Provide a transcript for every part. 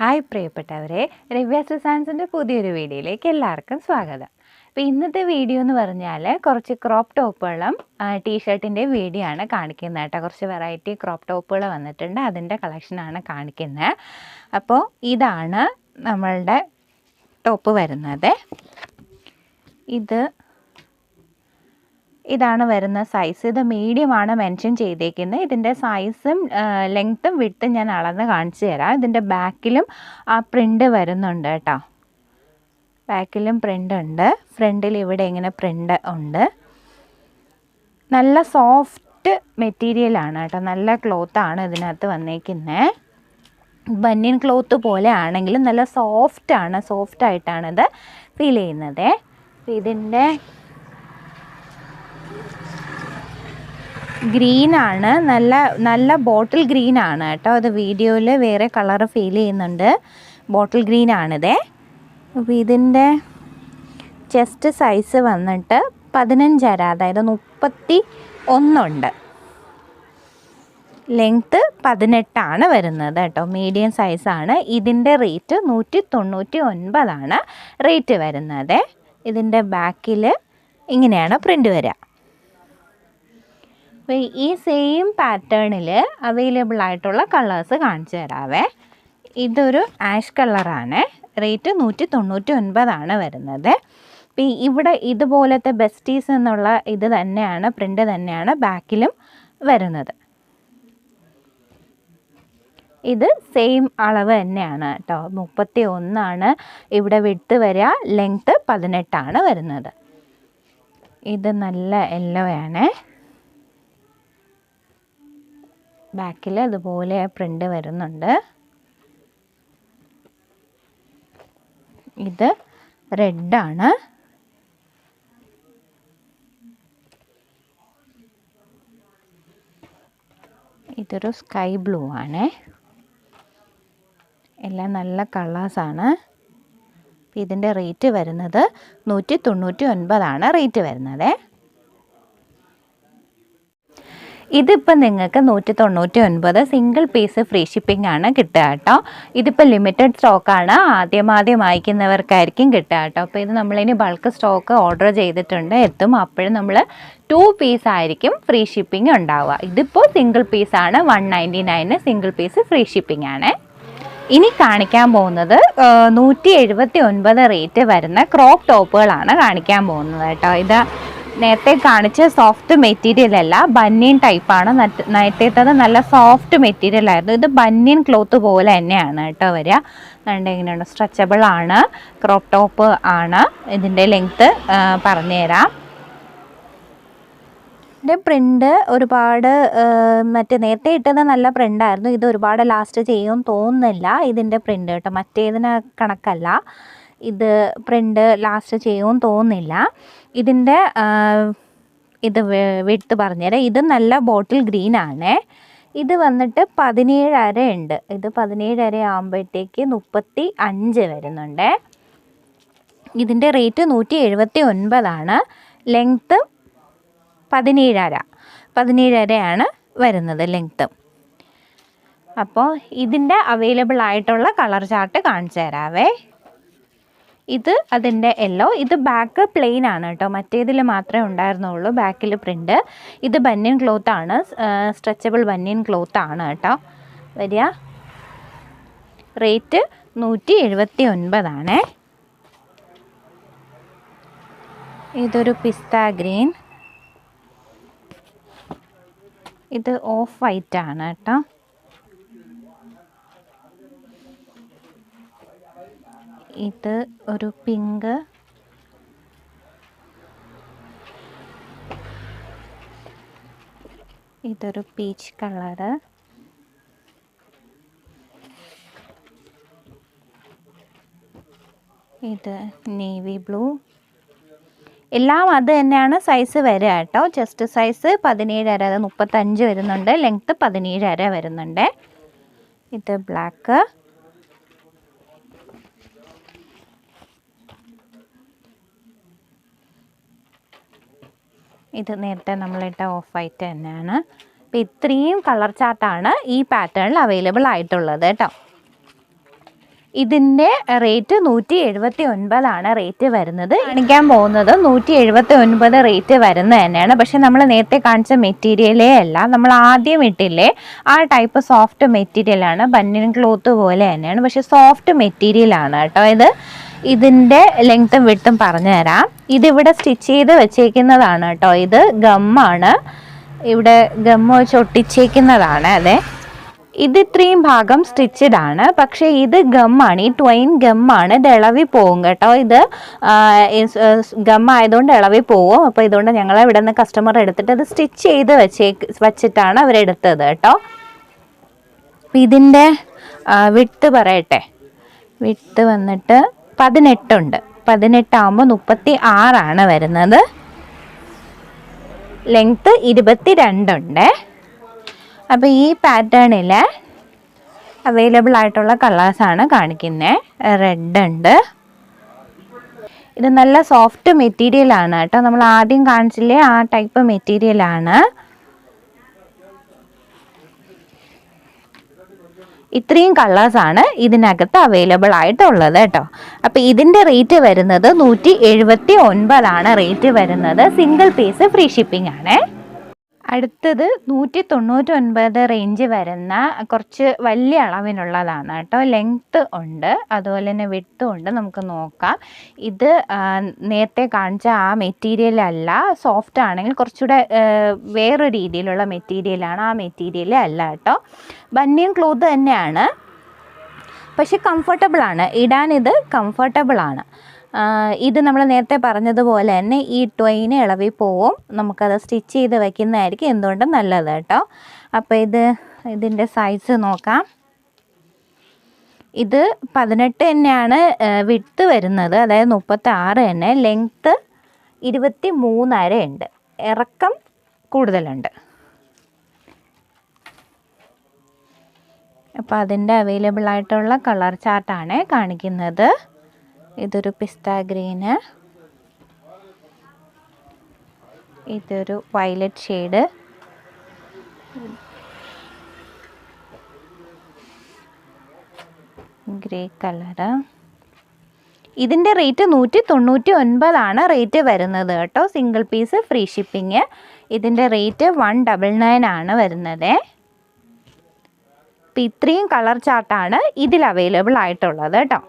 Hi പ്രിയപ്പെട്ടവരെ രവ്യാസ് സയൻസിന്റെ പുതിയൊരു വീഡിയോയിലേക്ക് എല്ലാവർക്കും സ്വാഗതം. അപ്പോൾ ഇന്നത്തെ വീഡിയോ എന്ന് പറഞ്ഞാൽ കുറച്ച് ക്രോപ്പ് ടോപ്പുകളും ടീഷർട്ടിന്റെ വീഡിയോ ആണ് കാണിക്കുന്നത് കേട്ടോ. കുറച്ച് വെറൈറ്റി ക്രോപ്പ് ടോപ്പുകൾ വന്നിട്ടുണ്ട് അതിന്റെ കളക്ഷനാണ് കാണിക്കുന്നത്. അപ്പോൾ ഇതാണ് നമ്മളുടെ ടോപ്പ് വരുന്നത്. ഇത് ഇതാണ് വരുന്ന സൈസ് ഇത് മീഡിയം ആണ് മെൻഷൻ ചെയ്തേക്കുന്നത്. ഇതിന്റെ സൈസും ലെങ്ത്തും വിട്ടും ഞാൻ അളന്ന് കാണിച്ചു തരാം. ഇതിന്റെ ബാക്കിലും ആ പ്രിന്റ് വരുന്നുണ്ട് കേട്ടോ. ബാക്കിലും പ്രിന്റ് ഉണ്ട്. ഫ്രണ്ടിൽ ഇവിടെ ഇങ്ങനെ പ്രിന്റ് ഉണ്ട്. നല്ല സോഫ്റ്റ് മെറ്റീരിയലാണ് കേട്ടോ. നല്ല ക്ലോത്താണ് ഇതിനകത്ത് വന്നേക്കുന്നത് ബന്യൻ ക്ലോത്ത് പോലെ ആണെങ്കിലും നല്ല സോഫ്റ്റാണ് സോഫ്റ്റായിട്ടാണിത് ഫീൽ ചെയ്യുന്നത്. ഇതിന്റെ ഗ്രീൻ ആണ്. നല്ല നല്ല ബോട്ടിൽ ഗ്രീൻ ആണ് കേട്ടോ. അത് വീഡിയോയിൽ വേറെ കളർ ഫീൽ ചെയ്യുന്നുണ്ട്. ബോട്ടിൽ ഗ്രീൻ ആണിത്. അപ്പോൾ ഇതിന്റെ ചെസ്റ്റ് സൈസ് വന്നിട്ട് പതിനഞ്ചര അതായത് മുപ്പത്തി ഒന്നുണ്ട് ലെങ്ത്ത് പതിനെട്ടാണ് വരുന്നത് കേട്ടോ. മീഡിയം സൈസാണ് ഇതിന്റെ റേറ്റ് നൂറ്റി തൊണ്ണൂറ്റി ഒൻപതാണ് റേറ്റ് വരുന്നത്. ഇതിന്റെ ബാക്കിൽ ഇങ്ങനെയാണ് പ്രിന്റ് വരിക. അപ്പോൾ ഈ സെയിം പാറ്റേണിൽ അവൈലബിൾ ആയിട്ടുള്ള കളേഴ്സ് കാണിച്ചു തരാവേ. ഇതൊരു ആഷ് കളറാണ് റേറ്റ് നൂറ്റി തൊണ്ണൂറ്റി ഒൻപതാണ് വരുന്നത്. അപ്പോൾ ഇവിടെ ഇതുപോലത്തെ ബെസ്റ്റീസ് എന്നുള്ള ഇത് തന്നെയാണ് പ്രിന്റ് തന്നെയാണ് ബാക്കിലും വരുന്നത്. ഇത് സെയിം അളവ് തന്നെയാണ് കേട്ടോ മുപ്പത്തി ഒന്നാണ് ഇവിടെ വിട്ട് വരിക ലെങ്ത്ത് പതിനെട്ടാണ് വരുന്നത്. ഇത് നല്ല യെല്ലോ ആണ്. ബാക്കിൽ അതുപോലെ പ്രിന്റ് വരുന്നുണ്ട്. ഇത് റെഡാണ് ഇതൊരു സ്കൈ ബ്ലൂ ആണ്. എല്ലാം നല്ല കളേഴ്സാണ് ഇതിന്റെ റേറ്റ് വരുന്നത് നൂറ്റി തൊണ്ണൂറ്റി ഒൻപതാണ് റേറ്റ് വരുന്നത്. ഇതിപ്പോൾ നിങ്ങൾക്ക് നൂറ്റി തൊണ്ണൂറ്റി ഒൻപത് സിംഗിൾ പീസ് ഫ്രീ ഷിപ്പിംഗ് ആണ് കിട്ടുക കേട്ടോ. ഇതിപ്പോൾ ലിമിറ്റഡ് സ്റ്റോക്കാണ് ആദ്യം ആദ്യം വായിക്കുന്നവർക്കായിരിക്കും കിട്ടുക കേട്ടോ. അപ്പോൾ ഇത് നമ്മളിനി ബൾക്ക് സ്റ്റോക്ക് ഓർഡർ ചെയ്തിട്ടുണ്ട്. എത്തും. അപ്പോഴും നമ്മൾ ടു പീസ് ആയിരിക്കും ഫ്രീ ഷിപ്പിംഗ് ഉണ്ടാവുക. ഇതിപ്പോൾ സിംഗിൾ പീസാണ് one ninety nine single piece free shipping ആണ്. ഇനി കാണിക്കാൻ പോകുന്നത് നൂറ്റി എഴുപത്തി ഒൻപത് റേറ്റ് വരുന്ന ക്രോപ്പ് ടോപ്പുകളാണ് കാണിക്കാൻ പോകുന്നത് കേട്ടോ. ഇത് നേരത്തെ കാണിച്ച സോഫ്റ്റ് മെറ്റീരിയൽ അല്ല ബനിയൻ ടൈപ്പാണ് നേരത്തേത്തത് നല്ല സോഫ്റ്റ് മെറ്റീരിയൽ ആയിരുന്നു. ഇത് ബന്യൻ ക്ലോത്ത് പോലെ തന്നെയാണ് കേട്ടോ വരിക. അതുകൊണ്ട് എങ്ങനെയാണ് സ്ട്രെച്ചബിൾ ആണ് ക്രോപ്പ് ടോപ്പ് ആണ്. ഇതിന്റെ ലെങ്ത്ത് പറഞ്ഞുതരാം. ഇതിന്റെ പ്രിന്റ് ഒരുപാട് മറ്റേ നേരത്തെ ഇട്ടത് നല്ല പ്രിന്റായിരുന്നു ഇത് ഒരുപാട് ലാസ്റ്റ് ചെയ്യുമെന്ന് തോന്നുന്നില്ല ഇതിന്റെ പ്രിന്റ് കേട്ടോ. മറ്റേതിന് കണക്കല്ല. ഇത് പ്രിന്റ് ലാസ്റ്റ് ചെയ്യുമെന്ന് തോന്നുന്നില്ല. ഇതിന്റെ ഇത് വിട്ട് പറഞ്ഞുതരാം ഇത് നല്ല ബോട്ടിൽ ഗ്രീൻ ആണ്. ഇത് വന്നിട്ട് പതിനേഴര ഉണ്ട്. ഇത് പതിനേഴര ആകുമ്പോഴത്തേക്ക് മുപ്പത്തി അഞ്ച് വരുന്നുണ്ട്. ഇതിന്റെ റേറ്റ് നൂറ്റി എഴുപത്തി ഒൻപതാണ് ലെങ്ത്ത് പതിനേഴര. പതിനേഴരയാണ് വരുന്നത് ലെങ്ത്ത്. അപ്പോൾ ഇതിന്റെ അവൈലബിൾ ആയിട്ടുള്ള കളർ ചാർട്ട് കാണിച്ചു തരാവേ. ഇത് അതിന്റെ യെല്ലോ ഇത് ബാക്ക് പ്ലെയിൻ ആണ് കേട്ടോ. മറ്റേതിൽ മാത്രമേ ഉണ്ടായിരുന്നുള്ളൂ. ബാക്കിൽ പ്രിന്റ് ഇത് ബന്യൻ ക്ലോത്ത് ആണ്. സ്ട്രെച്ചബിൾ ബന്യൻ ക്ലോത്ത് ആണ് കേട്ടോ. വരിക. റേറ്റ് നൂറ്റി എഴുപത്തി ഒൻപതാണ് ഇതൊരു പിസ്ത ഗ്രീൻ. ഇത് ഓഫ് വൈറ്റ് ആണ് കേട്ടോ. ഇത് ഒരു പിങ്ക് ഇതൊരു പീച്ച് കളറ് ഇത് നേവി ബ്ലൂ എല്ലാം അത് തന്നെയാണ് സൈസ് വരിക കേട്ടോ. ചെസ്റ്റ് സൈസ് പതിനേഴര അതായത് മുപ്പത്തഞ്ച് വരുന്നുണ്ട്. ലെങ്ത്ത് പതിനേഴര വരുന്നുണ്ട്. ഇത് ബ്ലാക്ക് ഇത് നേരത്തെ നമ്മളിട്ട ഓഫ് വൈറ്റ് തന്നെയാണ്. അപ്പോൾ ഇത്രയും കളർ ചാർട്ടാണ് ഈ പാറ്റേണിൽ അവൈലബിൾ ആയിട്ടുള്ളത് കേട്ടോ. ഇതിന്റെ റേറ്റ് നൂറ്റി എഴുപത്തി ഒൻപതാണ് റേറ്റ് വരുന്നത്. കാണിക്കാൻ പോകുന്നത് നൂറ്റി എഴുപത്തി ഒൻപത് റേറ്റ് വരുന്നത് തന്നെയാണ്. പക്ഷെ നമ്മൾ നേരത്തെ കാണിച്ച മെറ്റീരിയലേ അല്ല. നമ്മൾ ആദ്യം ഇട്ടില്ലേ ആ ടൈപ്പ് സോഫ്റ്റ് മെറ്റീരിയലാണ്. ബന്നിൻ ക്ലോത്ത് പോലെ തന്നെയാണ്. പക്ഷെ സോഫ്റ്റ് മെറ്റീരിയലാണ് കേട്ടോ ഇത്. ഇതിന്റെ ലെങ്ത്തും വിട്ടും പറഞ്ഞു തരാം. ഇതിവിടെ സ്റ്റിച്ച് ചെയ്ത് വെച്ചേക്കുന്നതാണ് കേട്ടോ. ഇത് ഗമ്മാണ് ഇവിടെ ഗമ്മ് വെച്ച് ഒട്ടിച്ചേക്കുന്നതാണ് അതെ. ഇത് ഇത്രയും ഭാഗം സ്റ്റിച്ചഡ് ആണ്. പക്ഷേ ഇത് ഗമ്മാണ് ഈ ട്വൈൻ ഗമ്മാണ് ഇത് ഇളവി പോവും കേട്ടോ. ഇത് ഗമ്മായതുകൊണ്ട് ഇളവി പോവും. അപ്പോൾ ഇതുകൊണ്ട് ഞങ്ങൾ ഇവിടെ നിന്ന് കസ്റ്റമർ എടുത്തിട്ട് അത് സ്റ്റിച്ച് ചെയ്ത് വെച്ചേക്ക് വെച്ചിട്ടാണ് അവരെടുത്തത് കേട്ടോ. ഇതിന്റെ വിട്ട് പറയട്ടെ. വിട്ട് വന്നിട്ട് പതിനെട്ടുണ്ട്. പതിനെട്ടാകുമ്പോൾ മുപ്പത്തി ആറാണ് വരുന്നത്. ലെങ്ത്ത് ഇരുപത്തി രണ്ടുണ്ട് അപ്പോൾ ഈ പാറ്റേണിൽ അവൈലബിൾ ആയിട്ടുള്ള കളേഴ്സാണ് കാണിക്കുന്നത് റെഡ് ഉണ്ട്. ഇത് നല്ല സോഫ്റ്റ് മെറ്റീരിയലാണ് കേട്ടോ. നമ്മൾ ആദ്യം കാണിച്ചില്ലേ ആ ടൈപ്പ് മെറ്റീരിയലാണ് ഇത്രയും കളേഴ്സാണ് ഇതിനകത്ത് അവൈലബിൾ ആയിട്ടുള്ളത് കേട്ടോ. അപ്പോൾ ഇതിന്റെ റേറ്റ് വരുന്നത് നൂറ്റി എഴുപത്തി ഒൻപതാണ് റേറ്റ് വരുന്നത്. സിംഗിൾ പീസ് ഫ്രീ ഷിപ്പിംഗ് ആണേ. അടുത്തത് നൂറ്റി തൊണ്ണൂറ്റി ഒൻപത് റേഞ്ച് വരുന്ന കുറച്ച് വലിയ അളവിനുള്ളതാണ് കേട്ടോ. ലെങ്ത്ത് ഉണ്ട്. അതുപോലെ തന്നെ വിട്ടും ഉണ്ട്. നമുക്ക് നോക്കാം. ഇത് നേരത്തെ കാണിച്ച ആ മെറ്റീരിയൽ അല്ല. സോഫ്റ്റ് ആണെങ്കിൽ കുറച്ചുകൂടെ വേറെ രീതിയിലുള്ള മെറ്റീരിയലാണ് ആ മെറ്റീരിയൽ അല്ല കേട്ടോ. ബന്യൻ ക്ലോത്ത് തന്നെയാണ്. പക്ഷെ കംഫർട്ടബിളാണ് ഇടാൻ ഇത് കംഫർട്ടബിൾ ആണ്. ഇത് നമ്മൾ നേരത്തെ പറഞ്ഞതുപോലെ തന്നെ ഈ ട്വയിന് ഇളവി പോവും. നമുക്കത് സ്റ്റിച്ച് ചെയ്ത് വയ്ക്കുന്നതായിരിക്കും എന്തുകൊണ്ടും നല്ലത് കേട്ടോ. അപ്പോൾ ഇത് ഇതിന്റെ സൈസ് നോക്കാം. ഇത് പതിനെട്ട് തന്നെയാണ് വിട്ട് വരുന്നത്. അതായത് മുപ്പത്തി ആറ് തന്നെ. ലെങ്ത്ത് ഇരുപത്തി മൂന്നര ഉണ്ട്. ഇറക്കം കൂടുതലുണ്ട്. അപ്പോൾ അതിന്റെ അവൈലബിൾ ആയിട്ടുള്ള കളർ ചാർട്ടാണ് കാണിക്കുന്നത്. ഇതൊരു പിസ്ത ഗ്രീന് ഇതൊരു വയലറ്റ് ഷെയ്ഡ്. Grey colour. ഇതിന്റെ റേറ്റ് നൂറ്റി തൊണ്ണൂറ്റി ഒൻപതാണ് റേറ്റ് വരുന്നത് കേട്ടോ. സിംഗിൾ പീസ് ഫ്രീ ഷിപ്പിങ് ഇതിന്റെ റേറ്റ് വൺ ഡബിൾ നയൻ ആണ് വരുന്നത്. ഇപ്പം ഇത്രയും കളർ ചാർട്ടാണ് ഇതിൽ അവൈലബിൾ ആയിട്ടുള്ളത് കേട്ടോ.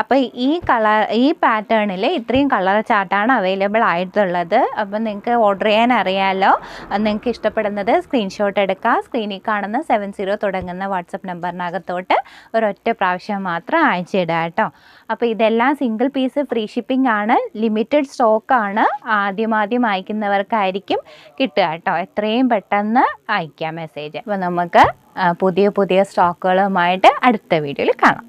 അപ്പോൾ ഈ കളർ ഈ പാറ്റേണിൽ ഇത്രയും കളർ ചാർട്ടാണ് അവൈലബിൾ ആയിട്ടുള്ളത്. അപ്പോൾ നിങ്ങൾക്ക് ഓർഡർ ചെയ്യാൻ അറിയാമല്ലോ നിങ്ങൾക്ക് ഇഷ്ടപ്പെടുന്നത് സ്ക്രീൻഷോട്ട് എടുക്കുക സ്ക്രീനിൽ കാണുന്ന സെവൻ സീറോ തുടങ്ങുന്ന വാട്സപ്പ് നമ്പറിനകത്തോട്ട് ഒരൊറ്റ പ്രാവശ്യം മാത്രം അയച്ചിടുക കേട്ടോ. അപ്പോൾ ഇതെല്ലാം സിംഗിൾ പീസ് ഫ്രീ ഷിപ്പിംഗ് ആണ്. ലിമിറ്റഡ് സ്റ്റോക്കാണ് ആദ്യം ആദ്യം അയക്കുന്നവർക്കായിരിക്കും കിട്ടുക കേട്ടോ. എത്രയും പെട്ടെന്ന് അയക്കാം മെസ്സേജ്. അപ്പോൾ നമുക്ക് പുതിയ പുതിയ സ്റ്റോക്കുകളുമായിട്ട് അടുത്ത വീഡിയോയിൽ കാണാം.